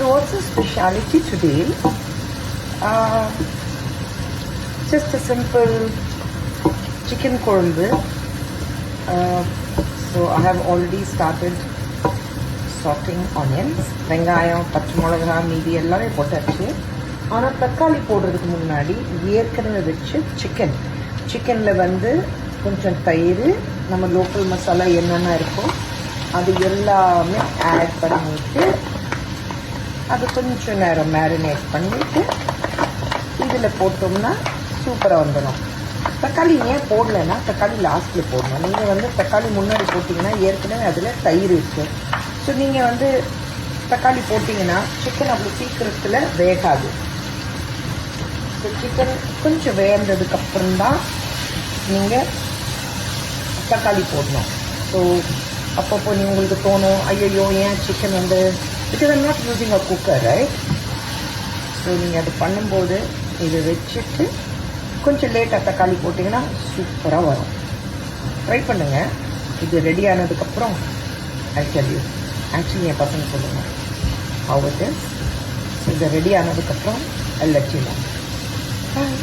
So what's the speciality today? Uh, just a simple chicken korumbu. Uh, so I have already started sauteing onions வெங்காயம் பச்சை மிளகா மீதி எல்லாமே போட்டாச்சு ஆனால் தக்காளி போடுறதுக்கு முன்னாடி ஏற்கனவே வச்சு சிக்கன் சிக்கனில் வந்து கொஞ்சம் தயிர் நம்ம லோக்கல் மசாலா என்னென்ன இருக்கோ அது எல்லாமே ஆட் பண்ணிட்டு அது கொஞ்சம் நேரம் மேரினேட் பண்ணிவிட்டு இதில் போட்டோம்னா சூப்பராக வந்துடும் தக்காளி ஏன் போடலைன்னா தக்காளி லாஸ்ட்டில் போடணும். நீங்கள் வந்து தக்காளி முன்னாடி போட்டிங்கன்னா ஏற்கனவே அதில் தயிர் இருக்குது ஸோ நீங்கள் வந்து தக்காளி போட்டிங்கன்னா சிக்கன் அப்படி சீக்கிரத்தில் வேகாது. ஸோ சிக்கன் கொஞ்சம் வேந்ததுக்கப்புறம் தான் நீங்கள் தக்காளி போடணும். ஸோ அப்பப்போ நீங்கள் உங்களுக்கு தோணும் ஐயோ ஏன் சிக்கன் வந்து because I'm not using a cooker right so நீங்கள் அது பண்ணும்போது இதை வச்சுட்டு கொஞ்சம் லேட்டாக தக்காளி போட்டிங்கன்னா சூப்பராக வரும். ட்ரை பண்ணுங்கள் இது ரெடி ஆனதுக்கப்புறம் ஐ டெல் யூ ஆக்சுவலி என் பசங்க சொல்லுங்கள் ஹவு இது ரெடி ஆனதுக்கப்புறம் எல்லாத்தையும் பாய்